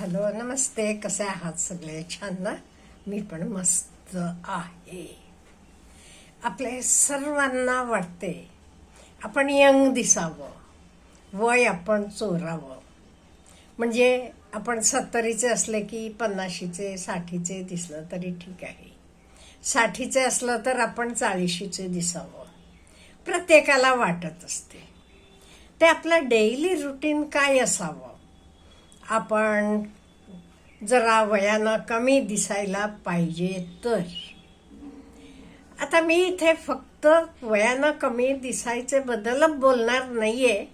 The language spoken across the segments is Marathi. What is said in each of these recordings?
हॅलो नमस्ते कसे आहात सगळे? छान ना? मी पण मस्त आहे. आपले सर्वांना वाटते आपण यंग दिसावं वय आपण चोरावं. म्हणजे आपण सत्तरीचे असले की पन्नाशीचे साठीचे दिसलं तरी ठीक आहे. साठीचे असलं तर आपण चाळीशीचे दिसावं. प्रत्येकाला वाटत असते. ते आपलं डेली रुटीन काय असावं? आपण जरा वयानं कमी दिसायला पाहिजे तर. आता मी इथे फक्त वयानं कमी दिसायचे बद्दल बोलणार नाही आहे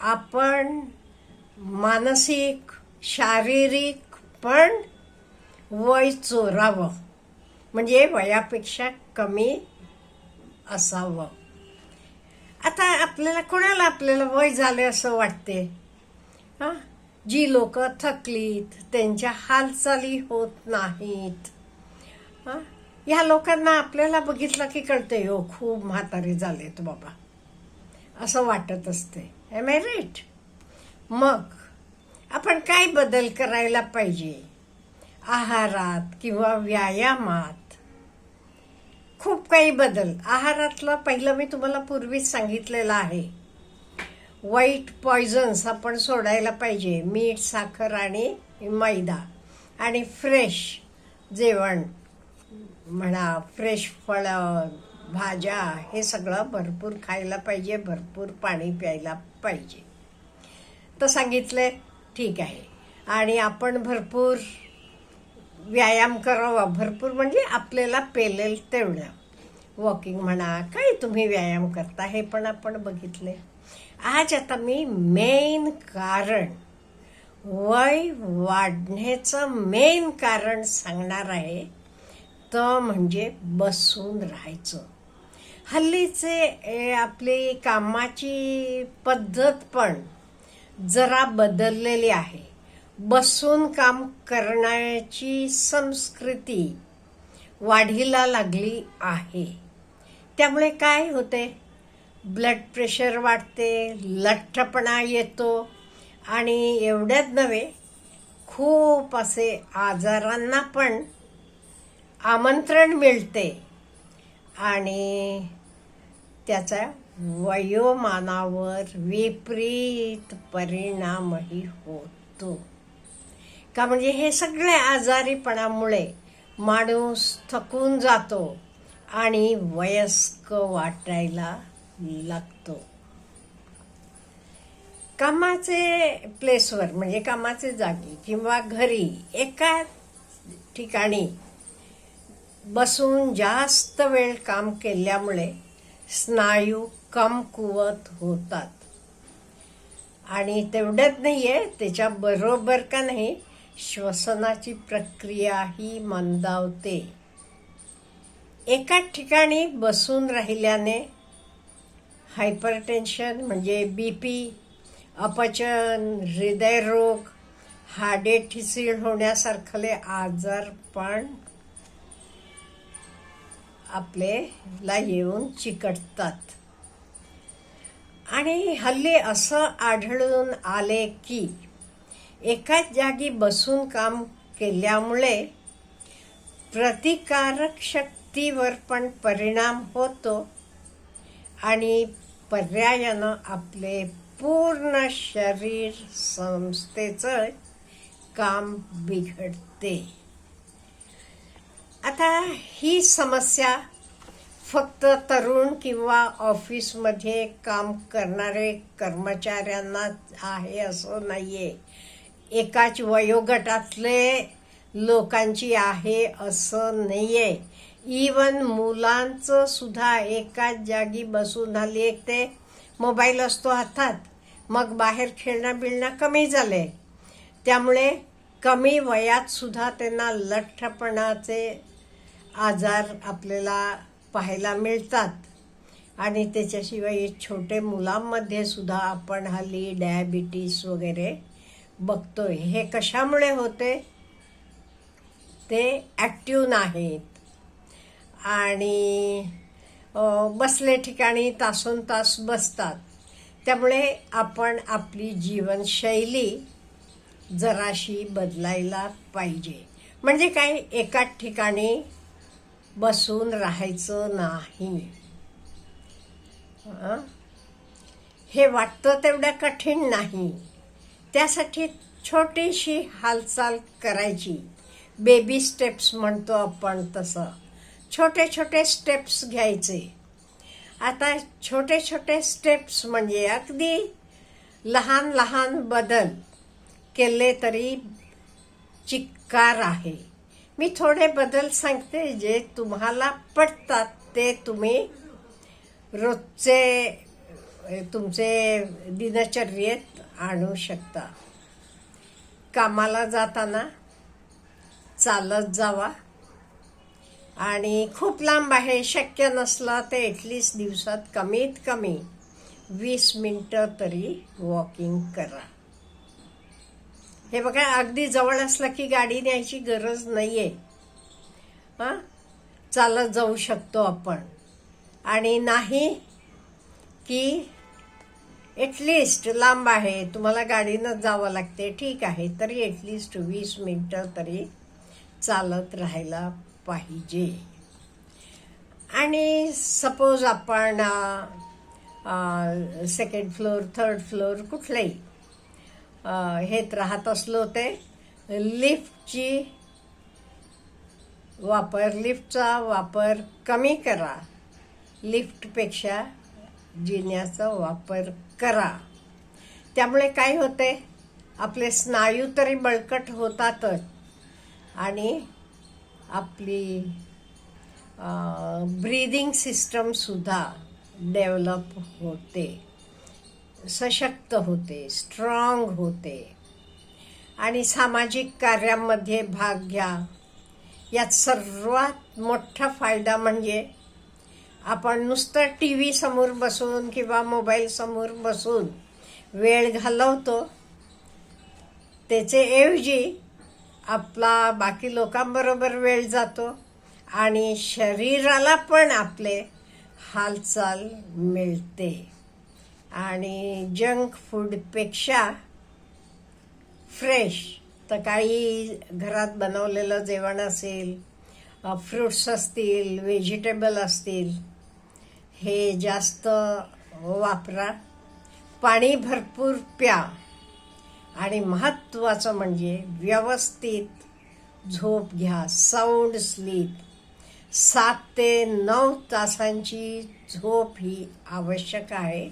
आपण मानसिक शारीरिक पण वय चोरावं. म्हणजे वयापेक्षा कमी असावं. आता आपल्याला कोणाला आपल्याला वय झाले असं वाटते हां? जी लोक थकलीत त्यांच्या हालचाली होत नाहीत. ह्या लोकांना आपल्याला बघितलं की कळते हो खूप म्हातारे झालेत बाबा. असं वाटत असते. एम आय राईट मग आपण काय बदल करायला पाहिजे? आहारात किंवा व्यायामात? खूप काही बदल. आहारातलं पहिलं मी तुम्हाला पूर्वीच सांगितलेलं आहे. वाईट पॉयझन्स आपण सोडायला पाहिजे. मीठ साखर आणि मैदा. आणि फ्रेश जेवण म्हणा फ्रेश फळं भाज्या हे सगळं भरपूर खायला पाहिजे भरपूर पाणी प्यायला पाहिजे. तर सांगितलं ठीक आहे. आणि आपण भरपूर व्यायाम करावा. भरपूर म्हणजे आपल्याला पेलेल तेवढं. वॉकिंग म्हणा काही तुम्ही व्यायाम करता हे पण आपण बघितले आज आता मी मेन कारण वय वाढण्याचं मेन कारण सांगणार आहे. तर म्हणजे बसून राहायचं. हल्लीचे आपली कामाची पद्धत पण जरा बदललेली आहे. बसून काम करण्याची संस्कृती वाढीला लागली आहे. त्यामुळे काय होते? ब्लड प्रेशर वाढते लठ्ठपणा येतो. आणि एवढ्याच नव्हे खूप असे आजारांना पण आमंत्रण मिळते. आणि त्याचा वयोमानावर विपरीत परिणामही होतो. का म्हणजे हे सगळे आजारीपणामुळे माणूस थकून जातो आणि वयस्क वाटायला लागतो. कामाचे प्लेसवर म्हणजे कामाचे जागी किंवा घरी एका ठिकाणी बसून जास्त वेळ काम केल्यामुळे स्नायू कमकुवत होतात. आणि तेवढ्यात आहे त्याच्या बरोबर का नाही श्वसनाची प्रक्रियाही मंदावते. एकाच ठिकाणी बसून राहिल्याने हायपरटेन्शन म्हणजे बी पी अपचन हृदयरोग हाडे ठिसीळ होण्यासारखले आजार पण आपल्याला येऊन चिकटतात. आणि हल्ली असं आढळून आले की एकाच जागी बसून काम केल्यामुळे प्रतिकारक शक्तीवर पण परिणाम होतो आणि पर्यायानं आपले पूर्ण शरीर संस्थेचं काम बिघडते. आता ही समस्या फक्त तरुण किंवा ऑफिसमध्ये काम करणारे कर्मचाऱ्यांना आहे असं नाही आहे एकाच वयोगटातले लोकांची आहे असं नाही आहे इवन मुलांचं सुद्धा एकाच जागी बसून झाली. एक ते मोबाईल असतो हातात. मग बाहेर खेळणं बिळणं कमी झाले. त्यामुळे कमी वयात सुद्धा त्यांना लठ्ठपणाचे आजार आपल्याला पाहायला मिळतात. आणि त्याच्याशिवाय छोटे मुलांमध्ये सुद्धा आपण हल्ली डायबिटीस वगैरे बघतोय. हे कशामुळे होते? ते ॲक्टिव्ह नाहीत. आणि बसले ठिकाणी तासोन तास बसतात. त्यामुळे आपण आपली जीवनशैली जराशी बदलायला पाहिजे. म्हणजे काय? एकाच ठिकाणी बसून राहायचं नाही. हे वाटतं तेवढं कठीण नाही. त्यासाठी छोटीशी हालचाल करायची. बेबी स्टेप्स म्हणतो आपण तसं. छोटे छोटे स्टेप्स घ्यायचे. आता छोटे छोटे स्टेप्स म्हणजे अगदी लहान लहान बदल केले तरी चिक्कार आहे. मी थोडे बदल सांगते जे तुम्हाला पटतात. ते तुम्ही रोजचे तुमचे दिनचर्येत आणू शकता. कामाला जाताना चालत जावा. आणि खूप लांब आहे शक्य नसला ते ॲटलिस्ट दिवसात कमीत कमी वीस मिनटं तरी वॉकिंग करा. हे बघा अगदी जवळ असलं की गाडी न्यायची गरज नाही आहे हां? चालत जाऊ शकतो आपण. आणि नाही की एटलीस्ट लांब आहे तुम्हाला गाडीनं जावं लागते ठीक आहे तरी एटलीस्ट वीस मिनटं तरी चालत राहायला पाहिजे. आणि सपोज आपण सेकंड फ्लोअर थर्ड फ्लोअर कुठलंही हेत राहत असलो ते लिफ्टची वापर लिफ्टचा वापर कमी करा. लिफ्टपेक्षा जिन्याचा वापर करा. त्यामुळे काय होते? आपले स्नायू तरी बळकट होतातच. आणि आपली ब्रीदिंग सिस्टमसुद्धा डेव्हलप होते सशक्त होते स्ट्रॉंग होते. आणि सामाजिक कार्यामध्ये भाग घ्या. यात सर्वात मोठा फायदा म्हणजे आपण नुसतं टी व्ही समोर बसून किंवा मोबाईलसमोर बसून वेळ घालवतो. त्याचे ऐवजी आपला बाकी लोकांबरोबर वेळ जातो आणि शरीराला पण आपले हालचाल मिळते. आणि जंक फूडपेक्षा फ्रेश तर काही घरात बनवलेलं जेवण असेल फ्रुट्स असतील व्हेजिटेबल असतील हे जास्त वापरा. पाणी भरपूर प्या. आणि महत्त्वाचं म्हणजे व्यवस्थित झोप घ्या साऊंड स्लीप सात ते नऊ तासांची झोप ही आवश्यक आहे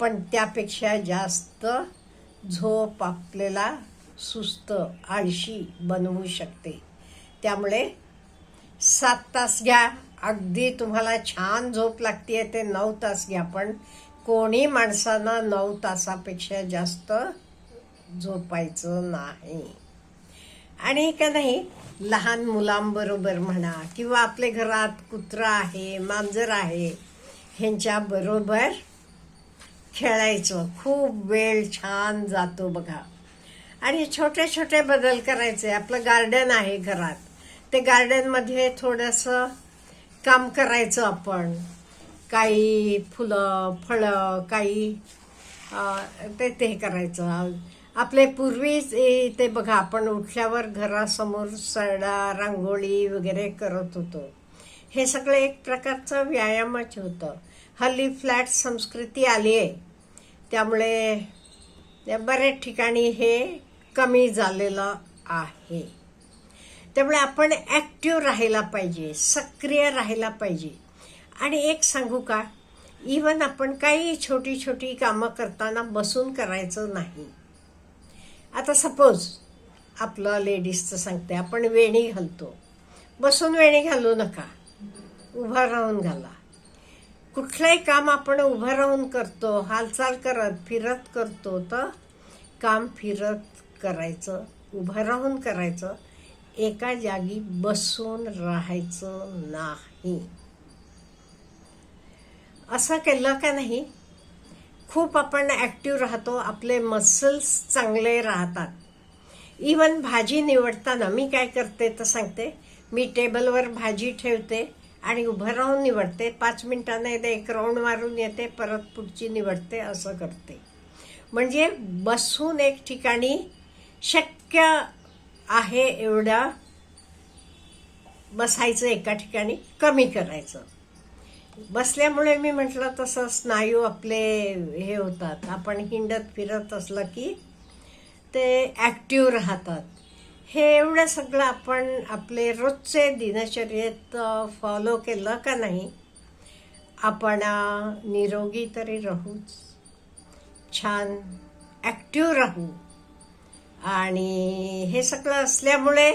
पण त्यापेक्षा जास्त झोप आपल्याला सुस्त आळशी बनवू शकते. त्यामुळे सात तास घ्या. अगदी तुम्हाला छान झोप लागते ते नऊ तास घ्या पण कोणी माणसानं नऊ तासापेक्षा जास्त झोपायचं नाही. आणि का नाही लहान मुलांबरोबर म्हणा किंवा आपल्या घरात कुत्रा आहे मांजर आहे ह्यांच्या बरोबर खेळायचं. खूप वेळ छान जातो बघा. आणि छोटे छोटे बदल करायचे. आपलं गार्डन आहे घरात. ते गार्डनमध्ये थोडंसं काम करायचं आपण. काही फुलं फळं काही ते ते करायचं. आपले पूर्वीच ते बघा आपण उठल्यावर घरासमोर सडा रांगोळी वगैरे करत होतो. हे सगळं एक प्रकारचं व्यायामच होतं. हल्ली फ्लॅट संस्कृती आली आहे त्यामुळे बऱ्याच ठिकाणी हे कमी झालेलं आहे. त्यामुळे आपण ॲक्टिव्ह राहायला पाहिजे सक्रिय राहायला पाहिजे. आणि एक सांगू का? इवन आपण काही छोटी छोटी कामं करताना बसून करायचं नाही. आता सपोज आपलं लेडीजचं सांगते आपण वेणी घालतो. बसून वेणी घालू नका. उभा राहून घाला. कुठलंही काम आपण उभं राहून करतो हालचाल करत फिरत करतो तर काम फिरत करायचं उभं राहून करायचं. एका जागी बसून राहायचं नाही. असं केलं का नाही? खूप आपण ॲक्टिव्ह राहतो आपले मसल्स चांगले राहतात. इवन भाजी निवडताना मी काय करते तर सांगते मी टेबलवर भाजी ठेवते आणि उभं राहून निवडते. पाच मिनटानं एकदा एक राऊंड मारून येते परत पुढची निवडते असं करते. म्हणजे बसून एक ठिकाणी शक्य आहे एवढं बसायचं एका ठिकाणी कमी करायचं. बसल्यामुळे मी म्हटलं तसं स्नायू आपले हे होतात. आपण हिंडत फिरत असलं की ते ॲक्टिव्ह राहतात. हे एवढं सगळं आपण आपले रोजचे दिनचर्येत फॉलो केलं का नाही आपण निरोगी तरी राहूच. छान ॲक्टिव्ह राहू. आणि हे सगळं असल्यामुळे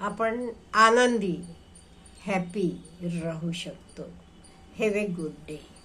आपण आनंदी हॅपी राहू शकतो. Have a good day.